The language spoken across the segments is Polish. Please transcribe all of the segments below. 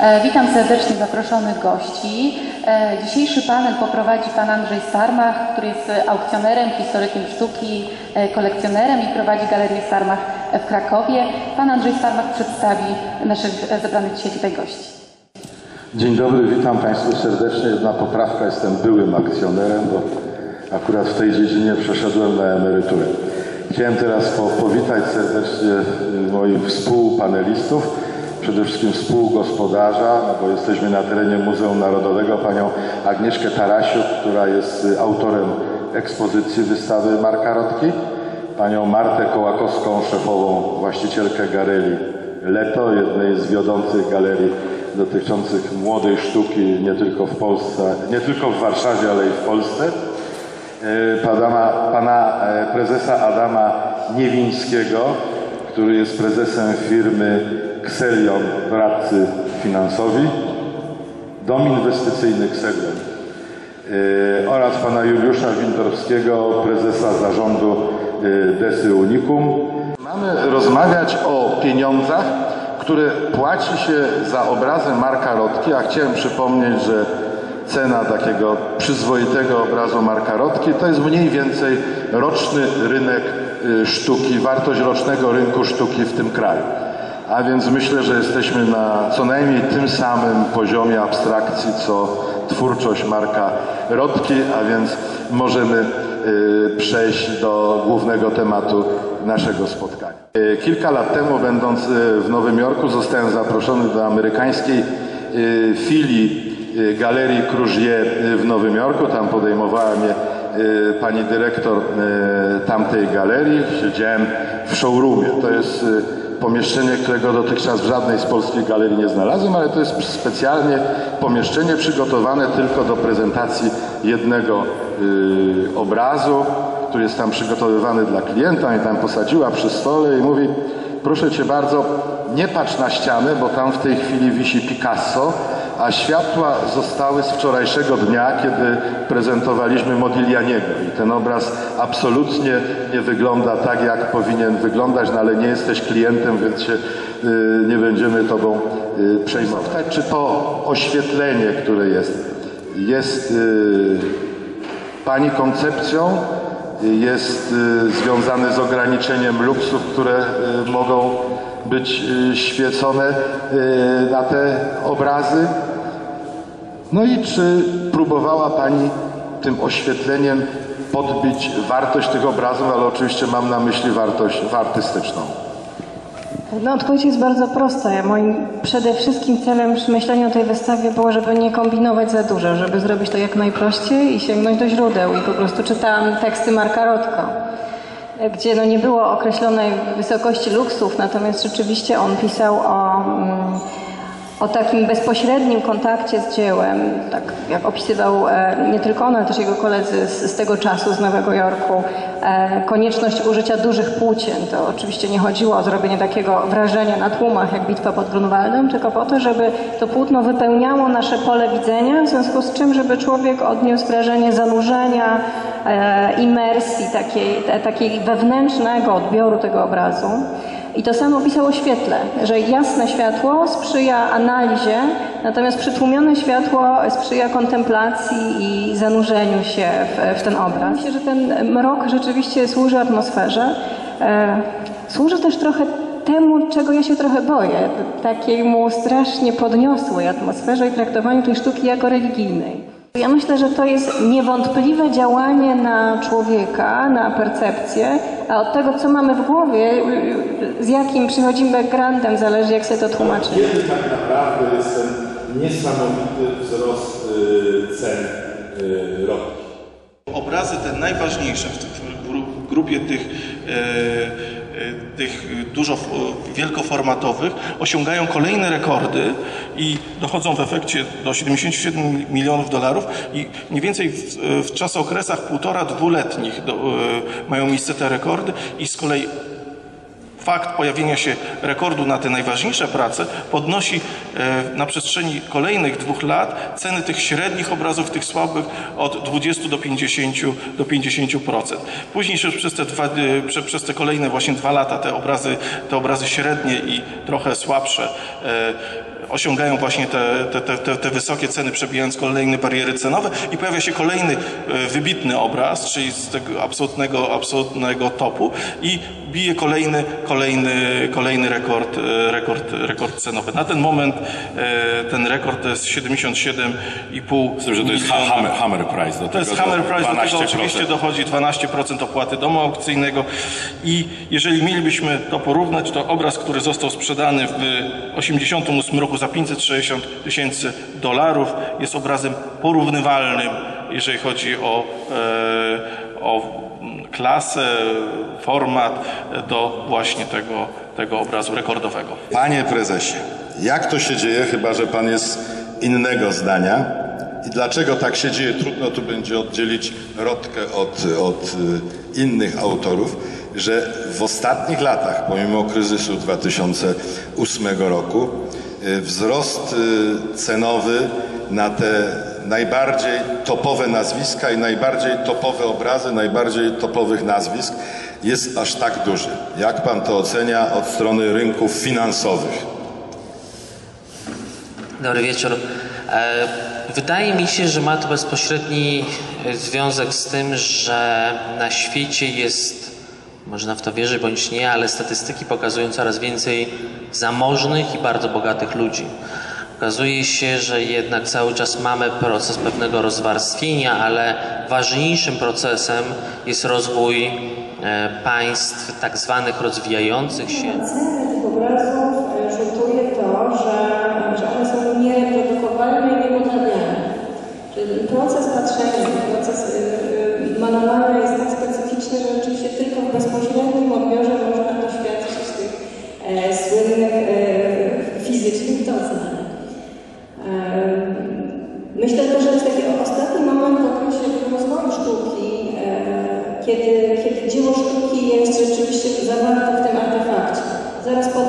E, Witam serdecznie zaproszonych gości. E, Dzisiejszy panel poprowadzi pan Andrzej Starmach, który jest aukcjonerem, historykiem sztuki, e, kolekcjonerem i prowadzi Galerię Starmach w Krakowie. Pan Andrzej Starmach przedstawi naszych zebranych dzisiaj tutaj gości. Dzień dobry, witam Państwa serdecznie. Jedna poprawka, jestem byłym akcjonerem, bo akurat w tej dziedzinie przeszedłem na emeryturę. Chciałem teraz po, powitać serdecznie moich współpanelistów, przede wszystkim współgospodarza, no bo jesteśmy na terenie Muzeum Narodowego, panią Agnieszkę Tarasiuk, która jest y, autorem ekspozycji wystawy Marka Rotki, panią Martę Kołakowską, szefową, właścicielkę galerii Leto, jednej z wiodących galerii dotyczących młodej sztuki nie tylko w Polsce, nie tylko w Warszawie, ale i w Polsce. E, Pana, pana e, prezesa Adama Niewińskiego, który jest prezesem firmy Xelion, doradcy finansowi, dom inwestycyjny Xelion e, oraz pana Juliusza Windorowskiego, prezesa zarządu e, Desy Unicum. Mamy rozmawiać o pieniądzach, które płaci się za obrazy Marka Rotki, a chciałem przypomnieć, że cena takiego przyzwoitego obrazu Marka Rotki to jest mniej więcej roczny rynek y, sztuki, wartość rocznego rynku sztuki w tym kraju. A więc myślę, że jesteśmy na co najmniej tym samym poziomie abstrakcji, co twórczość Marka Rotki, a więc możemy y, przejść do głównego tematu naszego spotkania. Y, Kilka lat temu, będąc y, w Nowym Jorku, zostałem zaproszony do amerykańskiej filii Galerii Krużie w Nowym Jorku. Tam podejmowała mnie pani dyrektor tamtej galerii. Siedziałem w showroomie. To jest pomieszczenie, którego dotychczas w żadnej z polskich galerii nie znalazłem, ale to jest specjalnie pomieszczenie przygotowane tylko do prezentacji jednego y, obrazu, który jest tam przygotowywany dla klienta i tam posadziła przy stole i mówi proszę Cię bardzo, nie patrz na ścianę, bo tam w tej chwili wisi Picasso, a światła zostały z wczorajszego dnia, kiedy prezentowaliśmy Modiglianiego i ten obraz absolutnie nie wygląda tak, jak powinien wyglądać, no ale nie jesteś klientem, więc się y, nie będziemy Tobą y, przejmować. Czy to oświetlenie, które jest, jest y, Pani koncepcją, y, jest y, związane z ograniczeniem luksów, które y, mogą być świecone na te obrazy? No i czy próbowała Pani tym oświetleniem podbić wartość tych obrazów, ale oczywiście mam na myśli wartość artystyczną. No, odpowiedź jest bardzo prosta. Ja Moim przede wszystkim celem przy myśleniu o tej wystawie było, żeby nie kombinować za dużo, żeby zrobić to jak najprościej i sięgnąć do źródeł. I po prostu czytałam teksty Marka Rotko, gdzie no nie było określonej wysokości luksów, natomiast rzeczywiście on pisał o, mm, o takim bezpośrednim kontakcie z dziełem, tak jak opisywał e, nie tylko on, ale też jego koledzy z, z tego czasu, z Nowego Jorku, e, konieczność użycia dużych płócien. To oczywiście nie chodziło o zrobienie takiego wrażenia na tłumach, jak bitwa pod Grunwaldem, tylko po to, żeby to płótno wypełniało nasze pole widzenia, w związku z czym, żeby człowiek odniósł wrażenie zanurzenia, e, imersji, takiej, takiej wewnętrznego odbioru tego obrazu. I to samo pisał o świetle, że jasne światło sprzyja analizie, natomiast przytłumione światło sprzyja kontemplacji i zanurzeniu się w, w ten obraz. Myślę, że ten mrok rzeczywiście służy atmosferze. E, służy też trochę temu, czego ja się trochę boję, takiemu strasznie podniosłej atmosferze i traktowaniu tej sztuki jako religijnej. Ja myślę, że to jest niewątpliwe działanie na człowieka, na percepcję, a od tego, co mamy w głowie, z jakim przychodzimy backgroundem, zależy, jak sobie to tłumaczymy. Kiedy tak naprawdę jest ten niesamowity wzrost y, cen y, ropy? Obrazy te najważniejsze w, w gru- grupie tych, e, tych dużo f- wielkoformatowych osiągają kolejne rekordy i dochodzą w efekcie do 77 milionów dolarów i mniej więcej w, w czasokresach półtora, dwuletnich do, mają miejsce te rekordy i z kolei fakt pojawienia się rekordu na te najważniejsze prace podnosi e, na przestrzeni kolejnych dwóch lat ceny tych średnich obrazów, tych słabych od 20 do 50 do 50%. Później przez te, dwa, e, prze, przez te kolejne właśnie dwa lata te obrazy, te obrazy średnie i trochę słabsze e, osiągają właśnie te, te, te, te, wysokie ceny, przebijając kolejne bariery cenowe i pojawia się kolejny e, wybitny obraz, czyli z tego absolutnego, absolutnego topu i bije kolejny, kolejny, kolejny rekord, e, rekord, rekord cenowy. Na ten moment e, ten rekord to jest 77,5 Z tym, że to jest ha- hammer, hammer price. Do to jest hammer price, do tego 12%. oczywiście dochodzi 12% opłaty domu aukcyjnego i jeżeli mielibyśmy to porównać, to obraz, który został sprzedany w 1988 roku za 560 tysięcy dolarów jest obrazem porównywalnym, jeżeli chodzi o, e, o klasę, format do właśnie tego, tego obrazu rekordowego. Panie prezesie, jak to się dzieje, chyba że pan jest innego zdania? I dlaczego tak się dzieje? Trudno tu będzie oddzielić Rodkę od, od y, innych autorów, że w ostatnich latach, pomimo kryzysu 2008 roku, wzrost y, cenowy na te najbardziej topowe nazwiska i najbardziej topowe obrazy, najbardziej topowych nazwisk jest aż tak duży. Jak pan to ocenia od strony rynków finansowych? Dobry wieczór. E, Wydaje mi się, że ma to bezpośredni e, związek z tym, że na świecie jest, można w to wierzyć bądź nie, ale statystyki pokazują coraz więcej zamożnych i bardzo bogatych ludzi. Okazuje się, że jednak cały czas mamy proces pewnego rozwarstwienia, ale ważniejszym procesem jest rozwój e, państw tak zwanych rozwijających się. Ceny tych obrazów e, rzutuje to, że, one są niereprodukowane i niepodrabiane. Czyli proces patrzenia,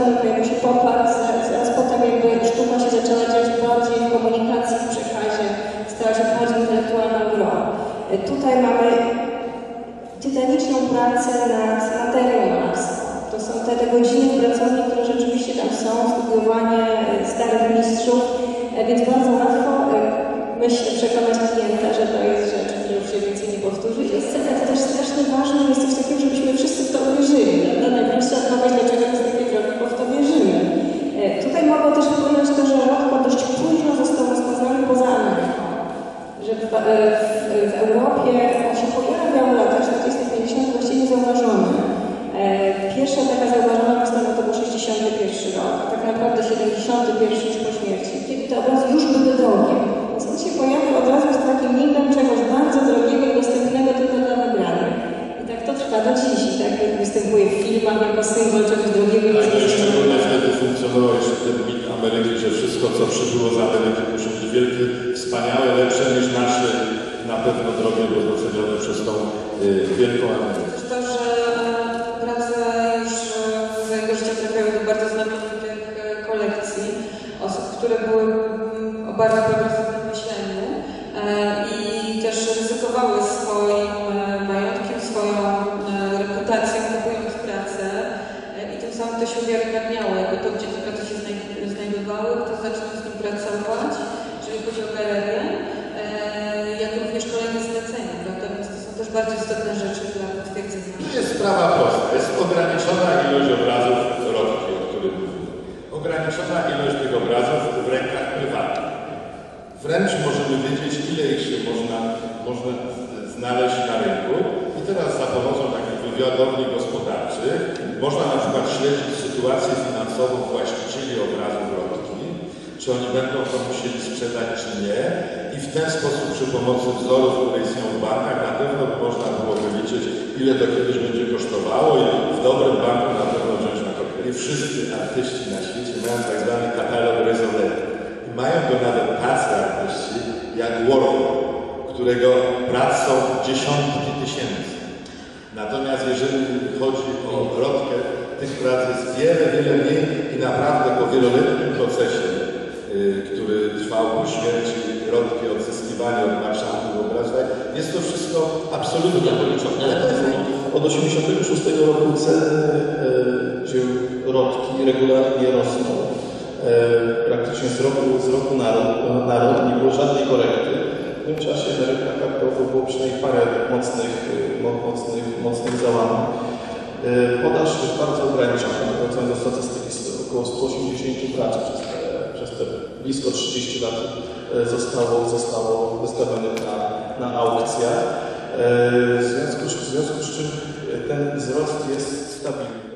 potem pojawił się pop-art, zaraz, potem jakby sztuka się zaczęła dziać bardziej w komunikacji, w przekazie, stała się bardziej intelektualną grą. E, Tutaj mamy tytaniczną pracę nad materią. To są te, te godziny pracowni, które rzeczywiście tam są, studiowanie e, starych mistrzów, e, więc bardzo łatwo, myślę, przekonać klienta, że to jest rzecz, która już się więcej nie powtórzy. Scena to też strasznie ważne, jest coś takiego, żebyśmy wszyscy w to wierzyli. Prawda? Najpierw odpowiedź, dlaczego to jest takie drogi, bo w to wierzymy. E, Tutaj mogło też wpłynąć to, że Rothko dość późno został rozpoznany poza Ameryką że w, e, w, w Europie on się pojawiał w latach 40 50 właściwie niezauważony. E, Pierwsza taka zauważona wystawa to był 61 rok, a tak naprawdę 71 już po śmierci, kiedy te obrazy już były drogie. Więc on się pojawił od razu z takim migiem czegoś bardzo drogiego i dostępnego tylko dla wybranych. I tak to trwa do dziś. I tak występuje w filmach jako symbol czegoś drogiego i Ale szczególnie niezrozumiałego. wtedy funkcjonował jeszcze ten mit Ameryki, że wszystko, co przybyło z Ameryki, musi być wielkie, wspaniałe, lepsze niż nasze, na pewno drogie, bo docenione przez tą y, wielką Amerykę. To, że e, prace już e, w jego życiu trafiały do bardzo znamienitych e, kolekcji osób, które były mm, o bardzo progresywnym myśleniu e, i też ryzykowały Też bardzo istotne rzeczy dla potwierdzenia. To jest sprawa prosta. Jest ograniczona ilość obrazów Rodki, o którym. Ograniczona ilość tych obrazów w rękach prywatnych. Wręcz możemy wiedzieć, ile ich się można, można znaleźć na rynku. I teraz za pomocą takich wywiadowni gospodarczych można na przykład śledzić sytuację finansową właścicieli obrazów Rodki, czy oni będą to musieli sprzedać, czy nie. I w ten sposób przy pomocy wzorów, które istnieją w bankach, na pewno można było wyliczyć, ile to kiedyś będzie kosztowało i w dobrym banku na pewno wziąć na to. Nie wszyscy artyści na świecie mają tak zwany katalog rezonety. I mają go nawet tacy artyści jak Warhol, którego prac są dziesiątki tysięcy. Natomiast jeżeli chodzi o Rodkę, tych prac jest wiele, wiele mniej i naprawdę po wieloletnim procesie, który trwał po śmierci Rodki, odzyskiwaniu od marszałków obrazek, jest to wszystko absolutnie policzone. Od 86 roku ceny dzieł Rodki regularnie rosną. E, praktycznie z roku, z roku na rok, na rok nie było żadnej korekty. W tym czasie na rynkach kapitałowych było przynajmniej parę mocnych, mo- mocnych, mocnych załamań. Podaż jest bardzo ograniczona. Wracając do statystyki, około 180 prac przez blisko 30 lat e, zostało, zostało wystawionych na, na. E, W związku, w związku z czym ten wzrost jest stabilny.